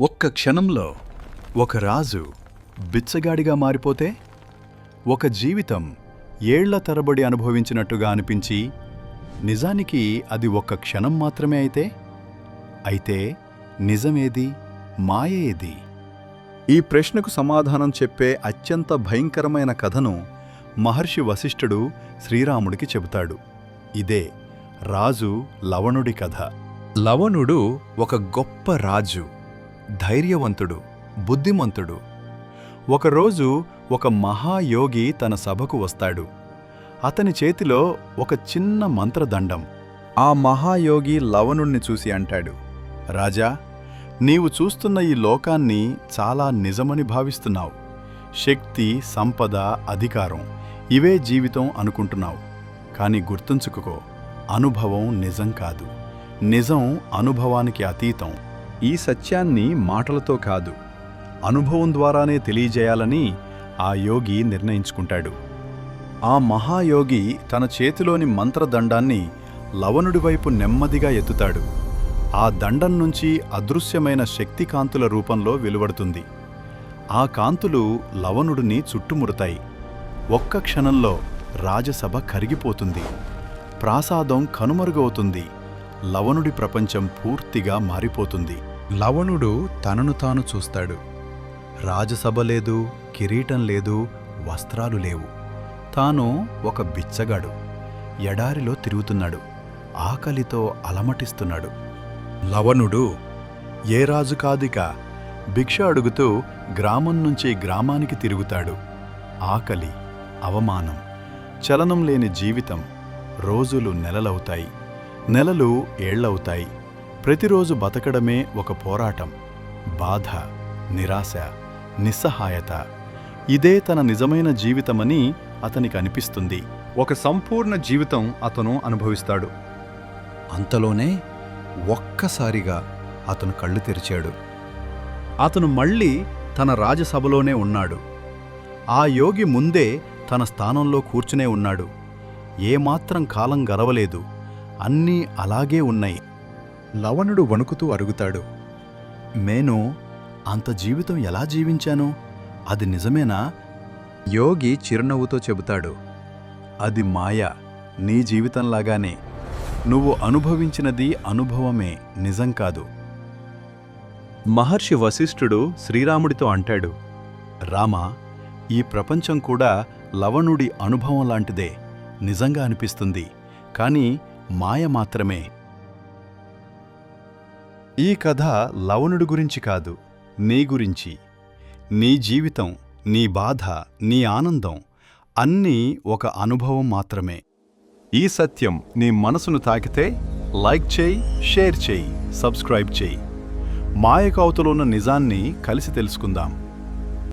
ఒక్క క్షణంలో ఒక రాజు బిచ్చగాడిగా మారిపోతే ఒక జీవితం ఏళ్ళ తరబడి అనుభవించినట్టుగా అనిపించి నిజానికి అది ఒక్క క్షణం మాత్రమే అయితే అయితే నిజమేది మాయ ఏది ఈ ప్రశ్నకు సమాధానం చెప్పే అత్యంత భయంకరమైన కథను మహర్షి వశిష్ఠుడు శ్రీరాముడికి చెబుతాడు. ఇదే రాజు లవణుడి కథ. లవణుడు ఒక గొప్ప రాజు. ధైర్యవంతుడు బుద్ధిమంతుడు. ఒకరోజు ఒక మహాయోగి తన సభకు వస్తాడు. అతని చేతిలో ఒక చిన్న మంత్రదండం. ఆ మహాయోగి లవణుణ్ణి చూసి అంటాడు రాజా నీవు చూస్తున్న ఈ లోకాన్ని చాలా నిజమని భావిస్తున్నావు. శక్తి సంపద అధికారం ఇవే జీవితం అనుకుంటున్నావు. కాని గుర్తుంచుకో అనుభవం నిజం కాదు. నిజం అనుభవానికి అతీతం. ఈ సత్యాన్ని మాటలతో కాదు అనుభవం ద్వారానే తెలియజేయాలని ఆ యోగి నిర్ణయించుకుంటాడు. ఆ మహాయోగి తన చేతిలోని మంత్రదండాన్ని లవణుడి వైపు నెమ్మదిగా ఎత్తుతాడు. ఆ దండం నుంచి అదృశ్యమైన శక్తి కాంతుల రూపంలో వెలువడుతుంది. ఆ కాంతులు లవణుడిని చుట్టుముడతాయి ఒక్క క్షణంలో రాజసభ కరిగిపోతుంది. ప్రాసాదం కనుమరుగవుతుంది. లవణుడి ప్రపంచం పూర్తిగా మారిపోతుంది. లవణుడు తనను తాను చూస్తాడు. రాజసభ లేదు కిరీటం లేదు వస్త్రాలు లేవు. తాను ఒక బిచ్చగాడు. ఎడారిలో తిరుగుతున్నాడు. ఆకలితో అలమటిస్తున్నాడు. లవణుడు ఏ రాజు కాదిక? భిక్ష అడుగుతూ గ్రామం నుంచి గ్రామానికి తిరుగుతాడు. ఆకలి అవమానం చలనం లేని జీవితం రోజులు నెలలవుతాయి. నెలలు ఏళ్ళవుతాయి ప్రతిరోజు బతకడమే ఒక పోరాటం బాధ నిరాశ నిస్సహాయత. ఇదే తన నిజమైన జీవితమని అతనికి అనిపిస్తుంది. ఒక సంపూర్ణ జీవితం అతను అనుభవిస్తాడు. అంతలోనే ఒక్కసారిగా అతను కళ్ళు తెరిచాడు. అతను మళ్ళీ తన రాజసభలోనే ఉన్నాడు. ఆ యోగి ముందే తన స్థానంలో కూర్చునే ఉన్నాడు. ఏమాత్రం కాలం గరవలేదు అన్నీ అలాగే ఉన్నాయి. లవణుడు వణుకుతూ అడుగుతాడు నేను అంత జీవితం ఎలా జీవించాను? అది నిజమేనా? యోగి చిరునవ్వుతో చెబుతాడు. అది మాయ నీ జీవితంలాగానే. నువ్వు అనుభవించినది అనుభవమే నిజం కాదు. మహర్షి వశిష్ఠుడు శ్రీరాముడితో అంటాడు. రామా ఈ ప్రపంచం కూడా లవణుడి అనుభవం లాంటిదే నిజంగా అనిపిస్తుంది. కాని మాయ మాత్రమే. ఈ కథ లవణుడు గురించి కాదు నీ గురించి. నీ జీవితం నీ బాధ నీ ఆనందం అన్నీ ఒక అనుభవం మాత్రమే. ఈ సత్యం నీ మనసును తాకితే లైక్ చేయి షేర్ చేయి సబ్స్క్రైబ్ చేయి. మాయకవతలో ఉన్న నిజాన్ని కలిసి తెలుసుకుందాం.